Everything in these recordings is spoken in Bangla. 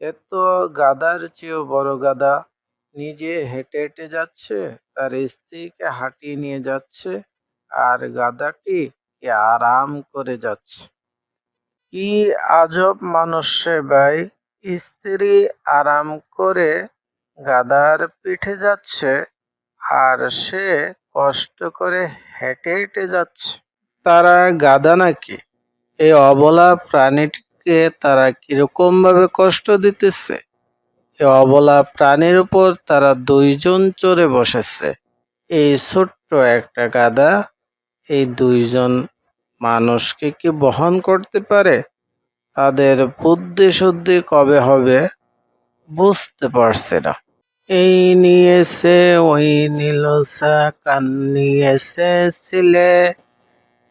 এ তো গাধার চেয়েও বড় গাদা নিজে হেঁটে হেঁটে যাচ্ছে, তার স্ত্রীকে হাঁটিয়ে নিয়ে যাচ্ছে, আর গাদাটি আরাম করে যাচ্ছে। কি আজব মানুষ ভাই। স্ত্রী আরাম করে গাদার পিঠে যাচ্ছে আর সে কষ্ট করে হেঁটে হেঁটে যাচ্ছে। তারা গাদা নাকি? এই অবলা প্রাণীটিকে তারা কীরকম ভাবে কষ্ট দিতেছে? এই অবলা প্রাণীর উপর তারা দুইজন চড়ে বসেছে। এই ছোট্ট একটা গাদা এই দুইজন মানুষকে কি বহন করতে পারে? তাদের বুদ্ধি শুদ্ধি কবে হবে? বুঝতে পারছে না। এই নিয়েছে ওই নীলসা কান নিয়েছে ছিলে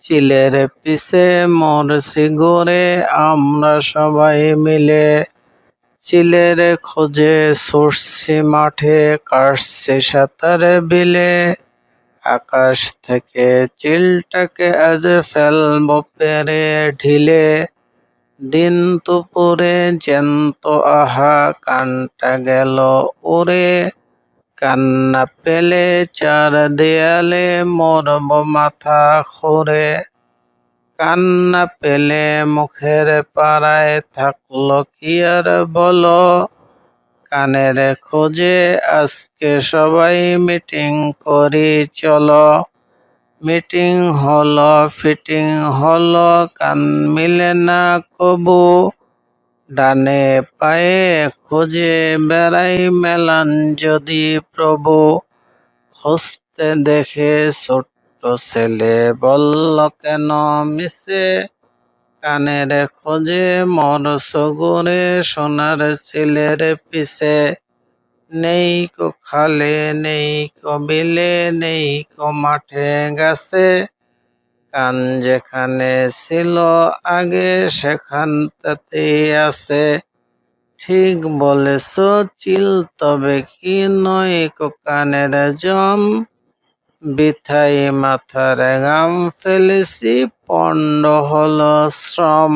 চিলের পিছে মরছি গড়ে আমরা সবাই মিলে। চিলের খোঁজে সরছি মাঠে কাটছে সাঁতার বিলে। আকাশ থেকে চিলটাকে আজ ফেলব পেরে ঢিলে। দিন দুপুরে জ্যান্ত আহা কানটা গেল ওরে। কান্না পেলে চার দেয়ালে মরব মাথা খোরে। কান্না পেলে মুখের পাড়ায় থাকল কি আর বলো? কানের খোঁজে আজকে সবাই মিটিং করি, চলো। মিটিং হলো, ফিটিং হলো, কান মিলে না কবু। ডানে পায়ে খুঁজে বেড়াই মেলান যদি প্রভু। খুঁজতে দেখে ছোট্ট ছেলে বলল, কেন মিশে কানের খোঁজে মর সগুরে সোনার ছেলের পিছে। নেই কো খালে, নেই কো বিলে, নেই কো মাঠে গাছে। কান যেখানে ছিল আগে সেখানটাতেই আছে। ঠিক বলেছ, চিল তবে কি নয় কো কানের জম। বিথাই মাথা রেগাম ফেলেছি পণ্ড হল শ্রম।